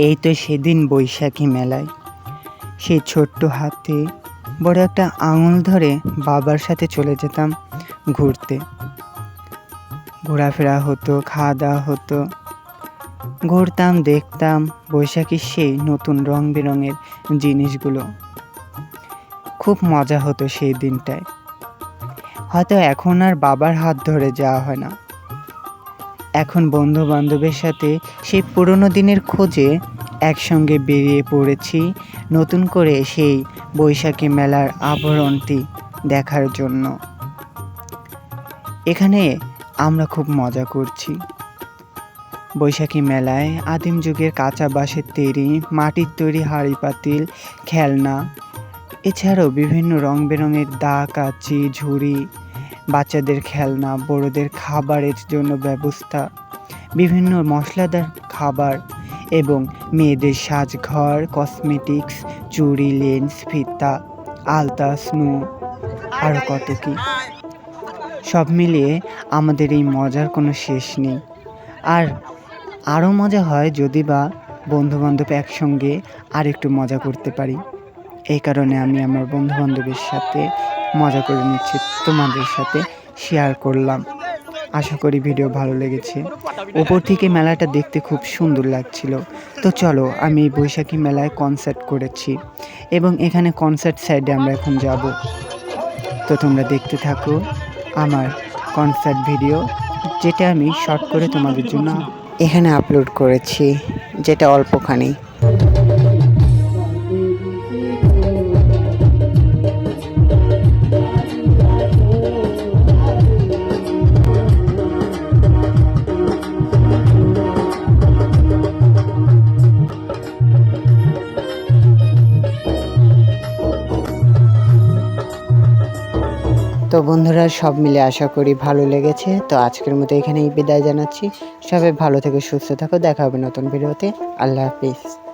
এই তো সেদিন বৈশাখী মেলায়। সেই ছোট্ট হাতে বড় একটা আঙুল ধরে বাবার সাথে চলে যেতাম ঘুরতে। ঘোরাফেরা হতো খাওয়া দাওয়া হতো। ঘুরতাম, দেখতাম বৈশাখীর সেই নতুন রং বেরঙের জিনিসগুলো। খুব মজা হতো সেই দিনটায়। হয়তো এখন আর বাবার হাত ধরে যাওয়া হয় না। এখন বন্ধু বান্ধবের সাথে সেই পুরনো দিনের খোঁজে একসঙ্গে বেরিয়ে পড়েছি নতুন করে সেই বৈশাখী মেলার আবরণটি দেখার জন্য। এখানে আমরা খুব মজা করছি। বৈশাখী মেলায় আদিম যুগের কাঁচা বাঁশের তৈরি, মাটির তৈরি হাঁড়ি পাতিল, খেলনা, এছাড়াও বিভিন্ন রং বেরঙের দা কাচি, ঝুড়ি বাচ্চাদের খেলনা, বড়দের খাবারের জন্য ব্যবস্থা, বিভিন্ন মশলাদার খাবার এবং মেয়েদের সাজঘর কসমেটিক্স চুড়ি লেন্স ফিতা, আলতা স্নো আরও কত কি। সব মিলিয়ে আমাদের এই মজার কোনো শেষ নেই। আর আরও মজা হয় যদি বা বন্ধুবান্ধব একসঙ্গে আর একটু মজা করতে পারি। এই কারণে আমি আমার বন্ধুবান্ধবের সাথে মজা করে নিচ্ছি তোমাদের সাথে শেয়ার করলাম। আশা করি ভিডিও ভালো লেগেছে। ওপর থেকে মেলাটা দেখতে খুব সুন্দর লাগছিল। তো চলো, আমি বৈশাখী মেলায় কনসার্ট করেছি এবং এখানে কনসার্ট সাইডে আমরা এখন যাব। তো তোমরা দেখতে থাকো আমার কনসার্ট ভিডিও যেটা আমি শর্ট করে তোমাদের জন্য এখানে আপলোড করেছি, যেটা অল্পখানি। তো বন্ধুরা, সব মিলে আশা করি ভালো লেগেছে। তো আজকের মতো এখানেই বিদায় জানাচ্ছি। সবাই ভালো থেকে সুস্থ থাকো। দেখা হবে নতুন ভিডিওতে। আল্লাহ হাফিজ।